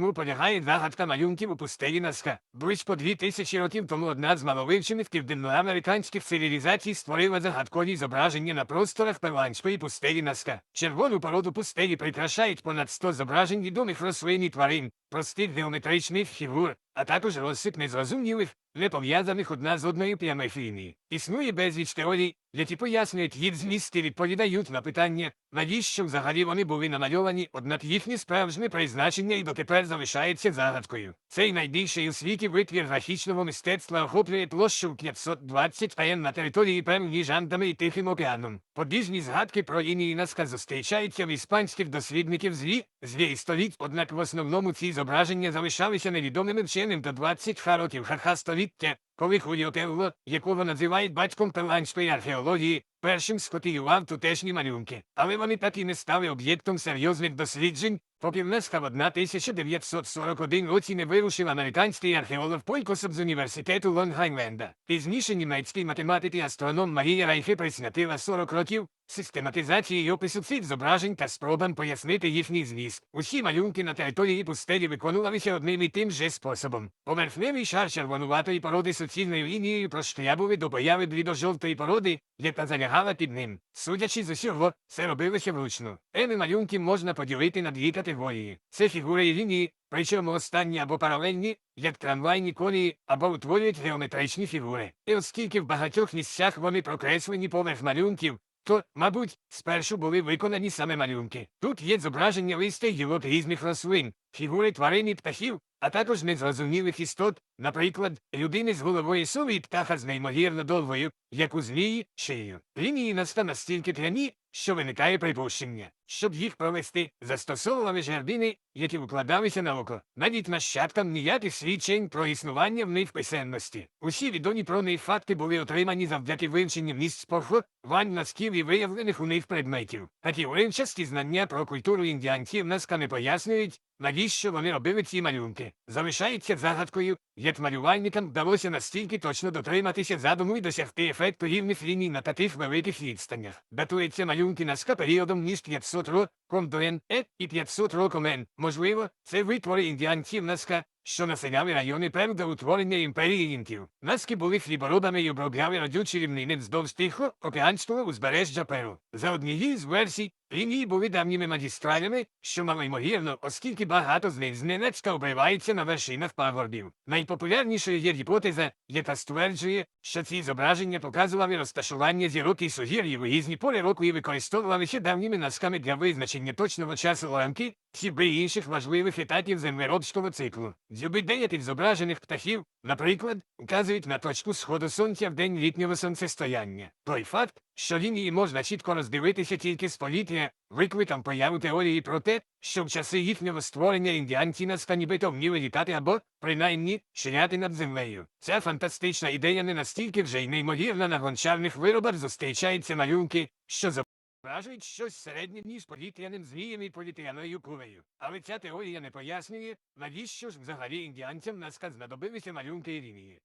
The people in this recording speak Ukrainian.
Тому полягає два гадка малюнків у пустелі Наска. Близько дві тисячі років тому одна з маловивчених південноамериканських цивілізацій створила загадкові зображення на просторах перуанської пустелі Наска. Червону породу пустелі прикрашають понад 100 зображень відомих рослин і тварин, простих геометричних фігур, а також розсип незрозумілих, не пов'язаних одна з одною прямих ліній. Існує безліч теорій, які пояснюють їх зміст і відповідають на питання, навіщо взагалі вони були намальовані, однак їхнє справжнє призначення і дотепер залишається загадкою. Цей найбільший у світі витвір графічного мистецтва охоплює площу 520 АН на території Перу між Андами і Тихим океаном. Подібні згадки про лінії Наска зустрічаються в іспанських дослідників злі, злі століть, однак в основному ці зображення залишалися невідомими вченим до 20 років ха коли Хуліо Пелло, якого називають батьком пеланської археології, першим скопіював тутешні малюнки. Але вони так і не стали об'єктом серйозних досліджень, поки в Неска в 1941 році не вирушив американський археолог Полькосов з університету Лонгайленда. Пізніше німецький математик і астроном Марія Райхе присвятила 40 років систематизації опису зображень та спробам пояснити їхній зміст. Усі малюнки на території пустелі виконувалися одним і тим же способом. Поверхневий шар червонуватої породи суцільною лінією проштрябували до появи блідо-жовтої породи, яка залягала під ним. Судячи з усього, це робилося вручну. Еми малюнки можна поділити на дві категорії. Це фігури і лінії, причому останні або паралельні, як трамвайні колії, або утворюють геометричні фігури. І оскільки в багатьох місцях вони прокреслені поверх малюнків, то, мабуть, спершу були виконані саме малюнки. Тут є зображення листя гілок різних рослин, фігури тварин і птахів, а також незрозумілих істот, наприклад, людини з головою сови і птаха з неймовірно довгою, як у змії, шиєю. Лінії наста настільки прямі, що виникає припущення. Щоб їх провести, застосовували жердини, які вкладалися на око. Навіть нащадкам ніяких свідчень про існування в них писемності. Усі відомі про них факти були отримані завдяки вивченню місць поховань носків і виявлених у них предметів. Такі уривчасті знання про культуру індіанців наска не пояснюють, навіщо вони робили ці малюнки. Залишається загадкою, як малювальникам вдалося настільки точно дотриматися задуму і досягти ефекту рівних ліній на таких великих відстанях. Датується малюнки наска періодом між 500 tout, до НЕ і 500 роком Н. Можливо, це витвори індіанців наска, що населяли райони Перу до утворення імперії інків. Наски були хліборобами і обробляли родючі рівнини вздовж тихо океанського узбережжя Перу. За однією з версій, лінії були давніми магістралями, що малоймовірно, оскільки багато з них зненацька обривається на вершинах пагорбів. Найпопулярнішою є гіпотеза, яка стверджує, що ці зображення показували розташування зірок і сузір'їв у різні пори року і використовувалися давніми насками для визначення точного часу ламки, хіби інших важливих етапів землеробського циклу. Дзюби деяких зображених птахів, наприклад, вказують на точку сходу сонця в день літнього сонцестояння. Той факт, що лінії можна чітко роздивитися тільки з повітря, викликав появу теорії про те, що в часи їхнього створення індіанці наска нібито вміли літати або, принаймні, ширяти над землею. Ця фантастична ідея не настільки вже й неймовірна на гончарних виробах зустрічаються малюнки, що Вражують щось середнє між повітряним змієм і повітряною кулею. Але ця теорія не пояснює, навіщо ж взагалі індіанцям наска знадобилися малюнки і лінії.